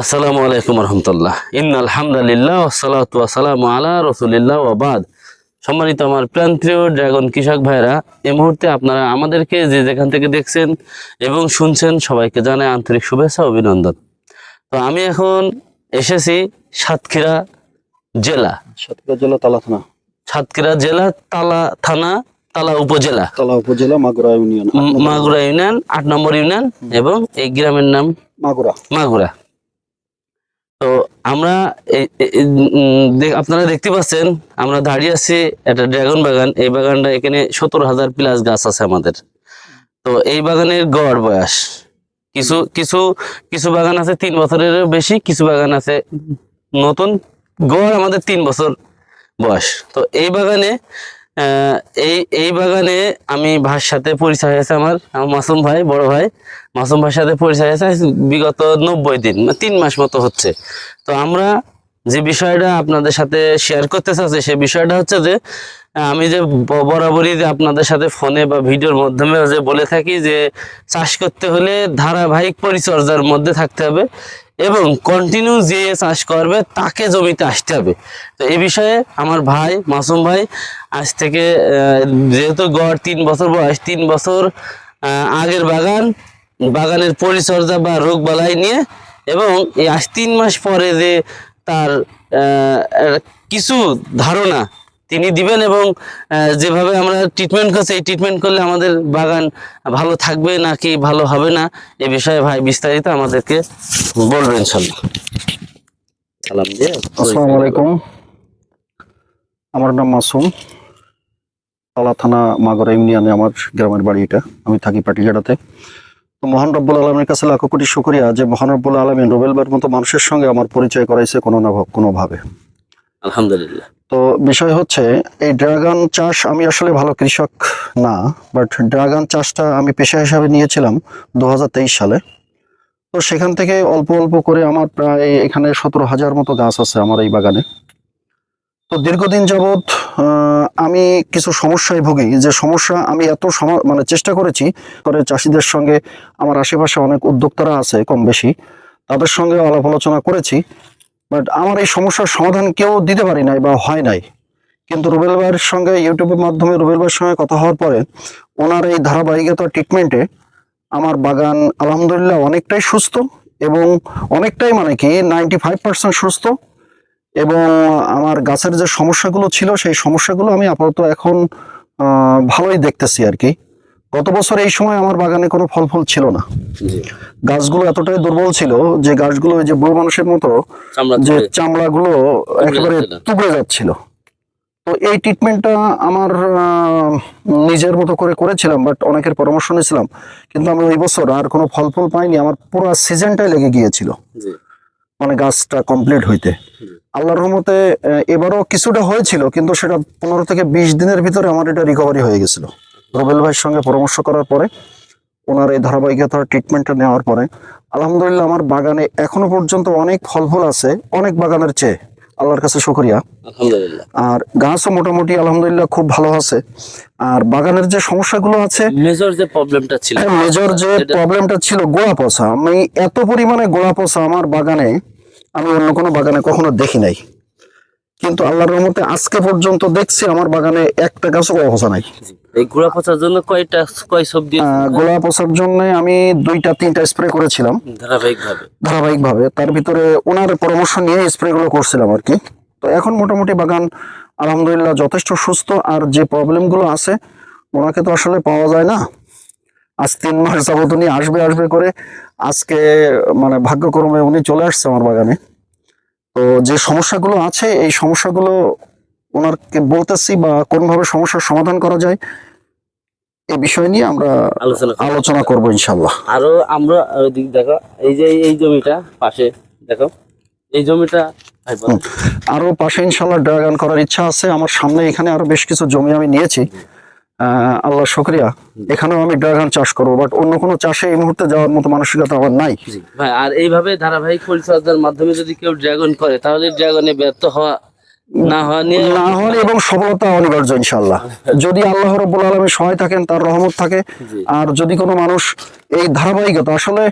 আসসালামু আলাইকুম রহমতুল্লাহ। ইন আলহামদুলিল্লাহ সালাতু সালামু আলা রসুলিল্লাহ ওবাদ সম্মানিত আমার প্রান্তীয় ড্রাগন কৃষক ভাইরা এই মুহূর্তে আপনারা আমাদেরকে যে যেখান থেকে দেখছেন এবং শুনছেন সবাইকে জানাই আন্তরিক শুভেচ্ছা অভিনন্দন। তো আমি এখন এসেছি সাতক্ষীরা জেলা। সাতক্ষীরা জেলা তালা থানা। সাতক্ষীরা জেলা তালা থানা তালা উপজেলা। তালা উপজেলা মাগুরা ইউনিয়ন মাগুরা ইউনিয়ন আট নম্বর ইউনিয়ন এবং এই গ্রামের নাম মাগুরা। মাগুরা। তো আমরা আপনারা দেখতে পাচ্ছেন, আমরা দাঁড়িয়ে আছি একটা ড্রাগন বাগান। এই বাগানটা এখানে সত্তর হাজার প্লাস গাছ আছে আমাদের। তো এই বাগানের গড় বয়স। কিছু কিছু কিছু বাগান আছে তিন বছরেরও বেশি, কিছু বাগান আছে নতুন। গড় আমাদের তিন বছর বয়স। তো এই বাগানে এই এই বাগানে আমি ভাইয়ের সাথে পরিচয় হয়েছে আমার মাসুম ভাই, বড় ভাই। মাসুম ভাইয়ের সাথে পরিচয় হয়েছে বিগত নব্বই দিন মানে তিন মাস মতো হচ্ছে। তো আমরা যে বিষয়টা আপনাদের সাথে শেয়ার করতে চাচ্ছি, সে বিষয়টা হচ্ছে যে, আমি যে বরাবরই যে আপনাদের সাথে ফোনে বা ভিডিওর মাধ্যমে যে বলে থাকি যে, চাষ করতে হলে ধারাবাহিক পরিচর্যার মধ্যে থাকতে হবে। এবং কন্টিনিউ যে চাষ করবে, তাকে জমিতে আসতে হবে। তো এ বিষয়ে আমার ভাই, মাসুম ভাই, আজ থেকে যেহেতু গড় তিন বছর বয়স, তিন বছর আগের বাগান, বাগানের পরিচর্যা বা রোগ বালাই নিয়ে এবং এই আজ তিন মাস পরে যে তার কিছু ধারণা তিনি দিবেন এবং যেভাবে আমরা ট্রিটমেন্ট করছি এই ট্রিটমেন্ট করলে আমাদের বাগান ভালো থাকবে নাকি ভালো হবে না এ বিষয়ে ভাই বিস্তারিত আমাদেরকে বলবেন ইনশাল্লাহ সালাম দিয়ে আসসালামু আলাইকুম। আমার নাম মাসুম। তালা থানা মাগুরা ইউনিয়নে আমার গ্রামের বাড়ি এটা। আমি থাকি পাটিঘাটাতে তো মহান রব্বুল আলমের কাছে লাখো কোটি শুকরিয়া যে মহান রব্বুল আলমিন রুবেলবার মতো মানুষের সঙ্গে আমার পরিচয় করাইছে কোনো না কোনোভাবে আলহামদুলিল্লাহ। তো বিষয় হচ্ছে, এই ড্রাগন চাষ আমি আসলে ভালো কৃষক না বাট ড্রাগন চাষটা আমি পেশা হিসাবে নিয়েছিলাম দু সালে। তো সেখান থেকে অল্প অল্প করে আমার প্রায় এখানে সতেরো হাজার মতো গাছ আছে আমার এই বাগানে। তো দীর্ঘদিন যাবৎ আমি কিছু সমস্যায় ভুগি। যে সমস্যা আমি এত মানে চেষ্টা করেছি করে চাষিদের সঙ্গে আমার আশেপাশে অনেক উদ্যোক্তারা আছে কম বেশি, তাদের সঙ্গে আলাপ আলোচনা করেছি। বাট আমার এই সমস্যার সমাধান কেউ দিতে পারি নাই বা হয় নাই। কিন্তু রুবেল ভাইয়ের সঙ্গে ইউটিউবের মাধ্যমে রুবেল ভাইয়ের সঙ্গে কথা হওয়ার পরে ওনার এই ধারাবাহিকতা ট্রিটমেন্টে আমার বাগান আলহামদুলিল্লাহ অনেকটাই সুস্থ এবং অনেকটাই মানে কি নাইনটি ফাইভ পার্সেন্ট সুস্থ এবং আমার গাছের যে সমস্যাগুলো ছিল সেই সমস্যাগুলো আমি আপাতত এখন ভালোই দেখতেছি আর কি। গত বছর এই সময় আমার বাগানে কোনো ফল ফল ছিল না। গাছগুলো এতটাই দুর্বল ছিল যে গাছগুলো ওই যে বুড়ো মানুষের মতো যে। চামড়াগুলো একেবারে। তুবড়ে যাচ্ছিল। তো এই ট্রিটমেন্টটা আমার নিজের মতো করে করেছিলাম বাট অনেকের পরামর্শ নিয়েছিলাম। কিন্তু আমি ওই বছর আর কোনো ফল ফল পাইনি আমার পুরো সিজনটাই লেগে গিয়েছিল। মানে গাছটা কমপ্লিট হইতে। আল্লাহর রহমতে এবারও কিছুটা হয়েছিল কিন্তু সেটা পনেরো থেকে বিশ দিনের ভিতরে আমার এটা রিকভারি হয়ে গেছিল। রবেল ভাইয়ের সঙ্গে পরামর্শ করার পরে ওনার এই ধারাবাহিকতার ট্রিটমেন্টটা নেওয়ার পরে আলহামদুলিল্লাহ আমার বাগানে এখনও পর্যন্ত অনেক ফল ফল আছে অনেক বাগানের চেয়ে। আল্লাহর কাছে শুকরিয়া। আলহামদুলিল্লাহ। আর গাছও মোটামুটি আলহামদুলিল্লাহ খুব ভালো আছে। আর বাগানের যে সমস্যাগুলো আছে মেজর যে প্রবলেমটা ছিল। মেজর যে প্রবলেমটা ছিল গোড়া পচা আমি এত পরিমাণে গোড়া পচা আমার বাগানে আমি অন্য কোনো বাগানে কখনো দেখি নাই। কিন্তু আল্লাহর রহমতে আজকে পর্যন্ত দেখছি আমার বাগানে একটা গাছও পচা নাই। এই গুড়া পচার জন্য কয়টা কয় সব দিয়ে আহ, পচার জন্য আমি দুইটা তিনটা স্প্রে করেছিলাম। ধারাবাহিক ধারাবাহিকভাবে। তার ভিতরে ওনার পরামর্শ নিয়ে স্প্রেগুলো করছিলাম আর কি। তো এখন মোটামুটি বাগান আলহামদুলিল্লাহ যথেষ্ট সুস্থ আর যে প্রবলেমগুলো আছে ওনাকে তো আসলে পাওয়া যায় না। আজ তিন মাস যাবত উনি আসবে আসবে করে আজকে মানে ভাগ্যক্রমে উনি চলে আসছে আমার বাগানে। তো যে সমস্যাগুলো আছে এই সমস্যাগুলো ওনারকে বলতেছি বা কোনভাবে সমস্যার সমাধান করা যায় এই বিষয় নিয়ে আমরা আলোচনা করব। আলোচনা করব ইনশাল্লাহ আরও আমরা ওইদিক দেখো এই যে এই জমিটা পাশে দেখো এই জমিটা। আরও পাশে ইনশাল্লাহ ড্রাগন করার ইচ্ছা আছে আমার সামনে এখানে আরও বেশ কিছু জমি আমি নিয়েছি আল্লাহ শুক্রিয়া। এখানেও আমি ড্রাগন চাষ করব বাট অন্য কোনো চাষে এই মুহূর্তে যাওয়ার মতো মানসিকতা আমার নাই। ভাই আর এইভাবে ধারাবাহিক পরিচর্যার মাধ্যমে যদি কেউ ড্রাগন করে তাহলে ড্রাগনে ব্যর্থ হওয়া না এবং সফলতা অনিবার্য ইনশাল্লাহ যদি আল্লাহ রব্বুল আলমী সহায় থাকেন তার রহমত থাকে। আর যদি কোনো মানুষ এই ধারাবাহিকতা আসলে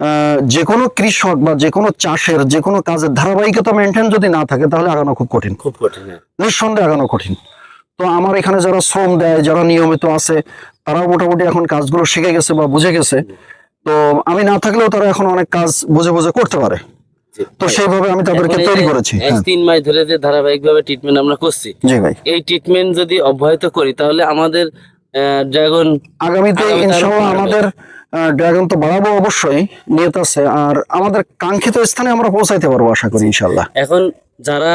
আহ, যে কোনো কৃষক বা যে কোনো চাষের যে কোনো কাজের ধারাবাহিকতা মেনটেন যদি না থাকে তাহলে আগানো খুব কঠিন। খুব কঠিন হ্যাঁ। নিঃসন্দেহে আগানো কঠিন। তো আমার এখানে যারা শ্রম দেয় যারা নিয়মিত আছে তারাও মোটামুটি এখন কাজগুলো শিখে গেছে বা বুঝে গেছে। তো আমি না থাকলেও তারা এখন অনেক কাজ বুঝে বুঝে করতে পারে। তো সেইভাবে আমি তাদেরকে তৈরি করেছি হ্যাঁ। তিন মাস ধরে যে ধারাবাহিক ভাবে ট্রিটমেন্ট আমরা করছি জি ভাই। এই ট্রিটমেন্ট যদি অব্যাহত করি তাহলে আমাদের ড্রাগন আগামীতে বাড়বে। আমাদের ড্রাগন তো বাড়াবো অবশ্যই নিয়ত আছে। আর আমাদের কাঙ্ক্ষিত স্থানে আমরা পৌঁছাইতে পারব আশা করি ইনশাআল্লাহ। এখন যারা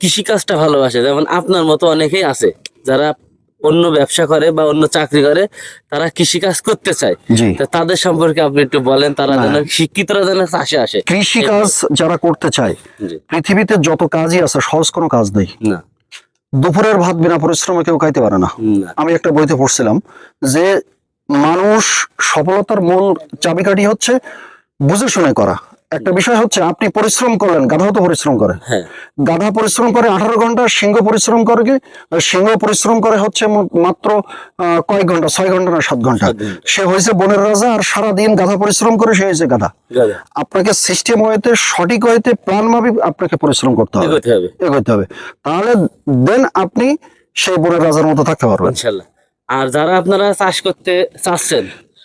কৃষি কাজটা ভালোবাসে। যেমন আপনার মতো অনেকেই আছে যারা অন্য ব্যবসা করে বা অন্য চাকরি করে তারা কৃষি কাজ করতে চায়। তাদের সম্পর্কে আপনি একটু বলেন তারা যেন শিক্ষিতরা যেন চাষে আসে। কৃষি কাজ যারা করতে চায় পৃথিবীতে যত কাজই আছে সহজ কোনো কাজ নেই। না। দুপুরের ভাত বিনা পরিশ্রমে কেউ খাইতে পারে না। না। আমি একটা বইতে পড়ছিলাম যে মানুষ সফলতার মূল চাবিকাঠি হচ্ছে বুঝে শুনে করা। একটা বিষয় হচ্ছে আপনি পরিশ্রম করলেন গাধাও তো পরিশ্রম করে। হ্যাঁ। গাধা পরিশ্রম করে আঠারো ঘণ্টা সিংহ পরিশ্রম করে কি? সিংহ পরিশ্রম করে হচ্ছে মাত্র কয়েক ঘণ্টা? ছয় ঘণ্টা না সাত ঘণ্টা? সে হয়েছে বনের রাজা আর সারা দিন গাধা পরিশ্রম করে সে হয়েছে গাধা। আপনাকে সিস্টেম হইতে সঠিক হইতে প্ল্যান মাফিক আপনাকে পরিশ্রম করতে হবে। এগোতে হবে। তাহলে দেন আপনি সেই বনের রাজার মতো থাকতে পারবেন। আর যারা আপনারা চাষ করতে চাচ্ছেন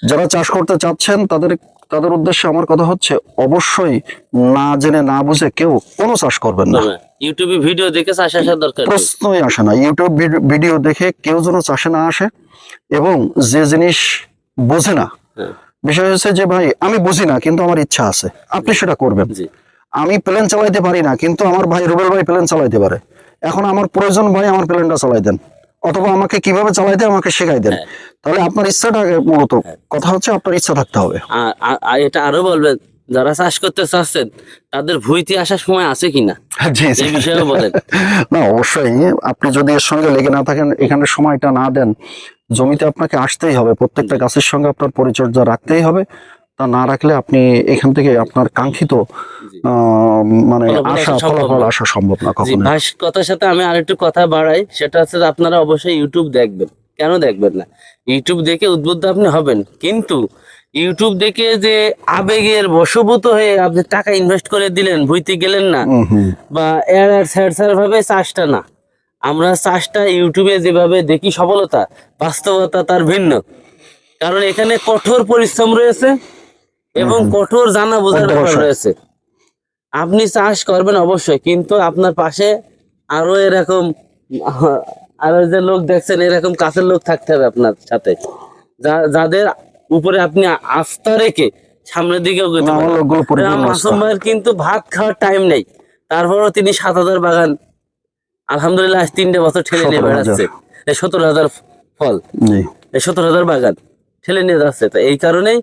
যারা চাষ করতে চাচ্ছেন তাদের তাদের উদ্দেশ্যে আমার কথা হচ্ছে অবশ্যই না জেনে না বুঝে কেউ কোনো চাষ করবেন না। ইউটিউবে ভিডিও দেখে চাষ আসার দরকার প্রশ্নই আসে না। ইউটিউব ভিডিও দেখে কেউ যেন চাষে না আসে এবং যে জিনিস বোঝে না হ্যাঁ, বিষয় হচ্ছে যে ভাই আমি বুঝি না কিন্তু আমার ইচ্ছা আছে। আপনি সেটা করবেন। জি। আমি প্লেন চালাইতে পারি না কিন্তু আমার ভাই রুবেল ভাই প্লেন চালাইতে পারে। এখন আমার প্রয়োজন ভাই আমার প্লেনটা চালাই দেন। অথবা আমাকে কীভাবে চালাইতে আমাকে শেখাই দেন। হ্যাঁ। তাহলে আপনার ইচ্ছাটা মূলত কথা হচ্ছে আপনার ইচ্ছা থাকতে হবে। এটা আরও বলবেন যারা চাষ করতে চাচ্ছেন তাদের ভুইতে আসার সময় আছে কিনা? এই বিষয়ে বলেন। না অবশ্যই। আপনি যদি এর সঙ্গে লেগে না থাকেন এখানে সময়টা না দেন জমিতে আপনাকে আসতেই হবে। প্রত্যেকটা গাছের সঙ্গে আপনার পরিচর্যা রাখতেই হবে। তা না রাখলে আপনি এখান থেকে আপনার কাঙ্ক্ষিত মানে আশা ফলাফল আসা সম্ভব না কখনো কথার সাথে আমি আরেকটু কথা বাড়াই সেটা হচ্ছে আপনারা অবশ্যই ইউটিউব দেখবেন। কেন দেখবেন না? ইউটিউব দেখে উদ্বুদ্ধ আপনি হবেন। কিন্তু ইউটিউব দেখে যে আবেগের বশভূত হয়ে আপনি টাকা ইনভেস্ট করে দিলেন ভুইতে গেলেন না বা এর আর স্যার স্যার ভাবে চাষটা না। আমরা চাষটা ইউটিউবে যেভাবে দেখি সফলতা বাস্তবতা তার ভিন্ন। কারণ এখানে কঠোর পরিশ্রম রয়েছে এবং কঠোর জানা বোঝার ব্যাপার রয়েছে। আপনি চাষ করবেন অবশ্যই কিন্তু আপনার পাশে আরও এরকম আরও যে লোক দেখছেন এরকম কাছের লোক থাকতে হবে আপনার সাথে। যাদের উপরে আপনি আস্থা রেখে সামনের দিকে। মাসুম ভাইয়ের কিন্তু ভাত খাওয়ার টাইম নেই। তারপরও তিনি সাত হাজার বাগান আলহামদুলিল্লাহ তিনটে বছর ঠেলে নিয়ে বেড়াচ্ছে। সতেরো হাজার ফল। সতেরো হাজার বাগান। ঠেলে নিয়ে যাচ্ছে। তো এই কারণেই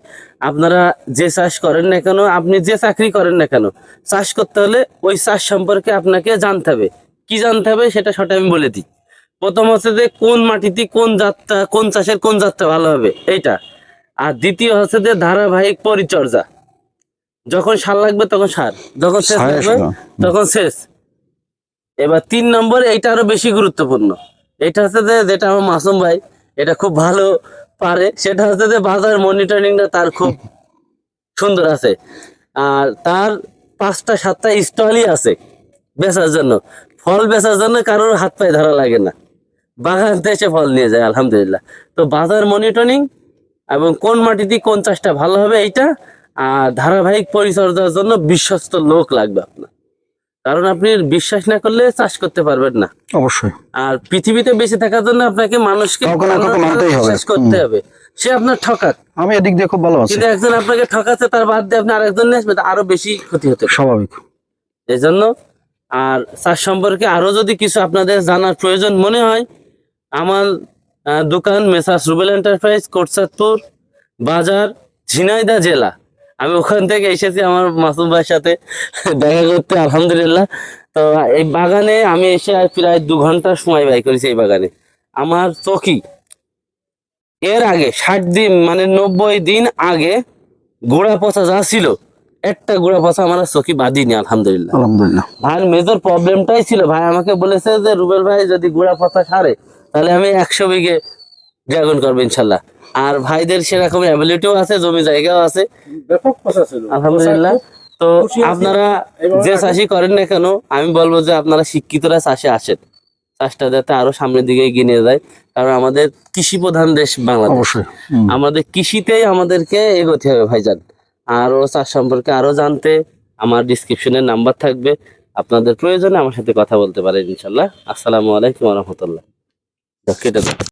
আপনারা যে চাষ করেন না কেন আপনি যে চাকরি করেন না কেন চাষ করতে হলে ওই চাষ সম্পর্কে আপনাকে জানতে হবে। কি জানতে হবে সেটা সেটা আমি বলে দিই। প্রথম হচ্ছে যে কোন মাটিতে কোন জাতটা কোন চাষের কোন জাতটা ভালো হবে এইটা। আর দ্বিতীয় হচ্ছে যে ধারাবাহিক পরিচর্যা। যখন সার লাগবে তখন সার যখন শেষ লাগবে তখন শেষ এবার তিন নম্বর এইটা আরও বেশি গুরুত্বপূর্ণ। এটা হচ্ছে যে যেটা আমার মাসুম ভাই এটা খুব ভালো পারে, সেটা হচ্ছে যে বাজার মনিটরিংটা তার খুব সুন্দর আছে। আর তার পাঁচটা, সাতটা স্টলই আছে বেচার জন্য। ফল বেচার জন্য কারোর হাত পায়ে ধরা লাগে না। বাগান থেকে ফল নিয়ে যায়, আলহামদুলিল্লাহ। তো বাজার মনিটরিং এবং কোন মাটিতে কোন চাষটা ভালো হবে এইটা, আর ধারাবাহিক পরিচর্যার জন্য বিশ্বস্ত লোক লাগবে আপনার। কারণ আপনি বিশ্বাস না করলে চাষ করতে পারবেন না। অবশ্যই। আর পৃথিবীতে বেঁচে থাকার জন্য আপনাকে মানুষকে। বিশ্বাস করতে হবে। সে আপনার ঠকাক। আমি এদিক দিয়ে খুব ভালো আছি। কিন্তু একজন আপনাকে ঠকাচ্ছে তার বাদ দিয়ে আপনি আরেকজন নিয়ে আসবে তা আরও বেশি ক্ষতি হতে স্বাভাবিক। এই জন্য আর চাষ সম্পর্কে আরও যদি কিছু আপনাদের জানার প্রয়োজন মনে হয় আমার দোকান মেসার্স রুবেল এন্টারপ্রাইজ কোটসাদপুর বাজার ঝিনাইদা জেলা। আমি ওখান থেকে এসেছি আমার মাসুম ভাইয়ের সাথে দেখা করতে আলহামদুলিল্লাহ। তো এই বাগানে আমি এসে আর প্রায় দু ঘণ্টা সময় ব্যয় করেছি এই বাগানে। আমার চকি এর আগে ষাট দিন মানে নব্বই দিন আগে গোড়া পচা যা ছিল একটা গোড়া পচা আমার চকি বাদিনি আলহামদুলিল্লাহ। আলহামদুলিল্লাহ। ভাইয়ের মেজর প্রবলেমটাই ছিল। ভাই আমাকে বলেছে যে রুবেল ভাই যদি গোড়া পচা সারে তাহলে আমি একশো বিঘে ড্রাগন করবে ইনশাল্লাহ। আর ভাইদের সেরকম অ্যাবিলিটিও আছে জমি জায়গাও আছে। ব্যাপক আলহামদুলিল্লাহ। তো আপনারা যে চাষি করেন না কেন আমি বলব যে আপনারা শিক্ষিতরা চাষে আসেন। চাষটা যাতে আরও সামনের দিকে এগিয়ে নিয়ে যায়। কারণ আমাদের কৃষি প্রধান দেশ বাংলাদেশ। আমাদের কৃষিতেই আমাদেরকে এগোতে হবে ভাইজান। আরও চাষ সম্পর্কে আরও জানতে আমার ডিসক্রিপশনে নাম্বার থাকবে। আপনাদের প্রয়োজনে আমার সাথে কথা বলতে পারেন ইনশাল্লাহ। আসসালামু আলাইকুম রহমতুল্লাহ। কেটে